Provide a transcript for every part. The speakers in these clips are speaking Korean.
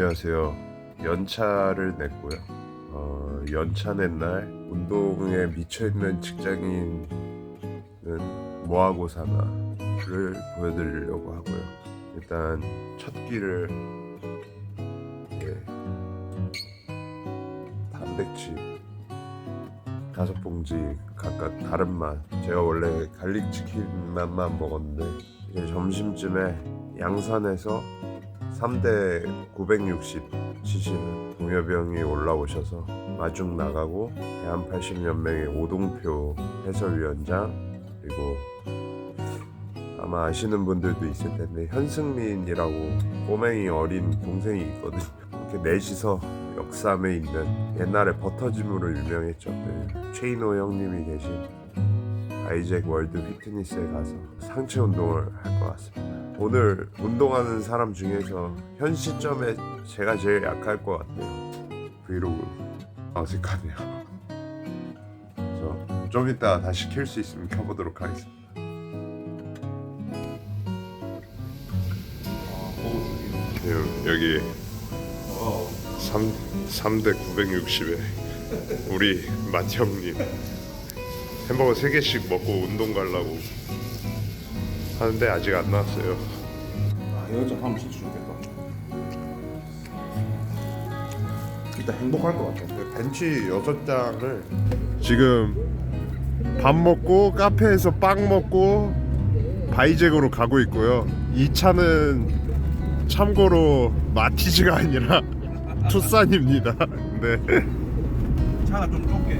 안녕하세요. 연차를 냈고요. 어, 연차 낸 날 운동에 미쳐 있는 직장인은 뭐하고 사나를 보여드리려고 하고요. 일단 첫 끼를 예, 단백질 다섯 봉지 각각 다른 맛. 제가 원래 갈릭 치킨 맛만 먹었는데 점심쯤에 양산에서 3대 960 치시는 동엽이 형이 올라오셔서 마중 나가고 대한 80연맹의 오동표 해설위원장 그리고 아마 아시는 분들도 있을 텐데 현승민이라고 꼬맹이 어린 동생이 있거든요. 이렇게 넷이서 역삼에 있는 옛날에 버터짐으로 유명했죠. 그 최인호 형님이 계신 아이잭 월드 피트니스에 가서 상체 운동을 할 것 같습니다. 오늘 운동하는 사람 중에서 현 시점에 제가 제일 약할 것 같아요. 브이로그 어색하네요. 좀 이따 다시 켤 수 있으면 켜보도록 하겠습니다. 여- 여기 3, 3대 960에 우리 마티 형님 햄버거 3개씩 먹고 운동 가려고 하는데 아직 안 나왔어요 아, 이거 하면 진짜 좋겠다. 이따 행복할 것 같아. 벤치 6장을 지금 밥 먹고 카페에서 빵 먹고 바이잭으로 가고 있고요 이 차는 참고로 마티즈가 아니라 투싼입니다 네. 차가 좀 좁게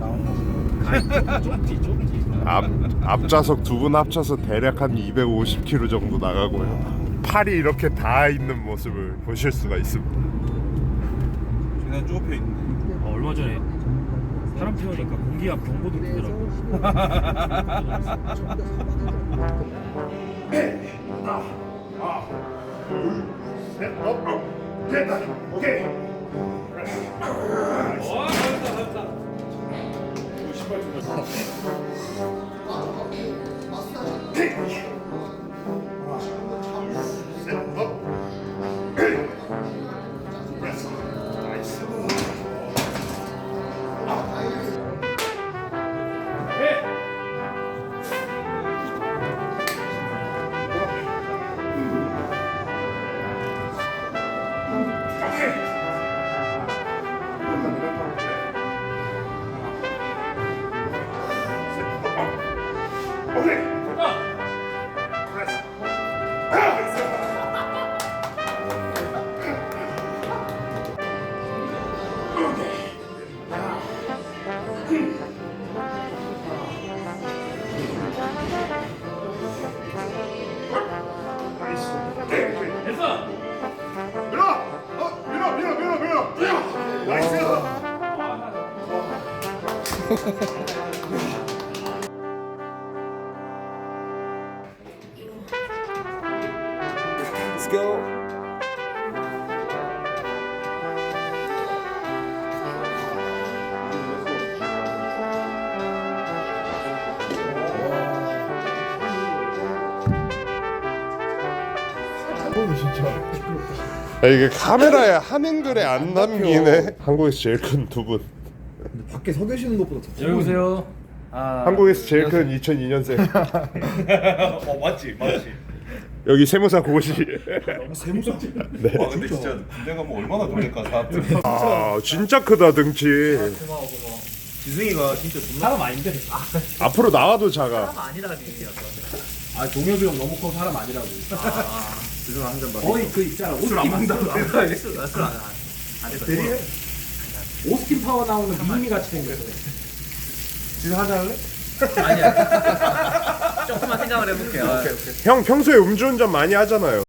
나오는 좁지 좁지 앞, 앞좌석 두 분 합쳐서 대략 한 250km 정도 나가고요. 팔이 이렇게 닿아 있는 모습을 보실 수가 있습니다. 그냥 좁혀 있네. 어, 얼마 전에 사람 태우니까 공기 압 경보도 뜨더라고 됐 はい。 어 밀어! 어, 밀어, 밀어! Go. 아, 이게 카메라에 한 앵글에 안 남기네. 한국에서 제일 큰 두 분. 밖에 서 계시는 것보다 더 여기 보세요 한국에서 제일 큰 2002년생. 어 맞지 맞지. 여기 세무사 고시. 세무사 와 근데 진짜 군대 가면 얼마나 놀랄까 사람들. 아, 진짜 크다 등치. 고마워 고마워 지승이가 진짜 존나. 사람 아닌데 아 앞으로 나와도 작아. 사람 아니라는 얘기였어 아 동엽이 형 너무 커 사람 아니라고 지승 한잔 봐. 거의 그 있잖아 술안 술안 대리해 오스틴 파워 나오는 미미 같이 생겼어 지금 하자 할래? 아니야 조금만 생각을 해볼게요 형 평소에 음주운전 많이 하잖아요.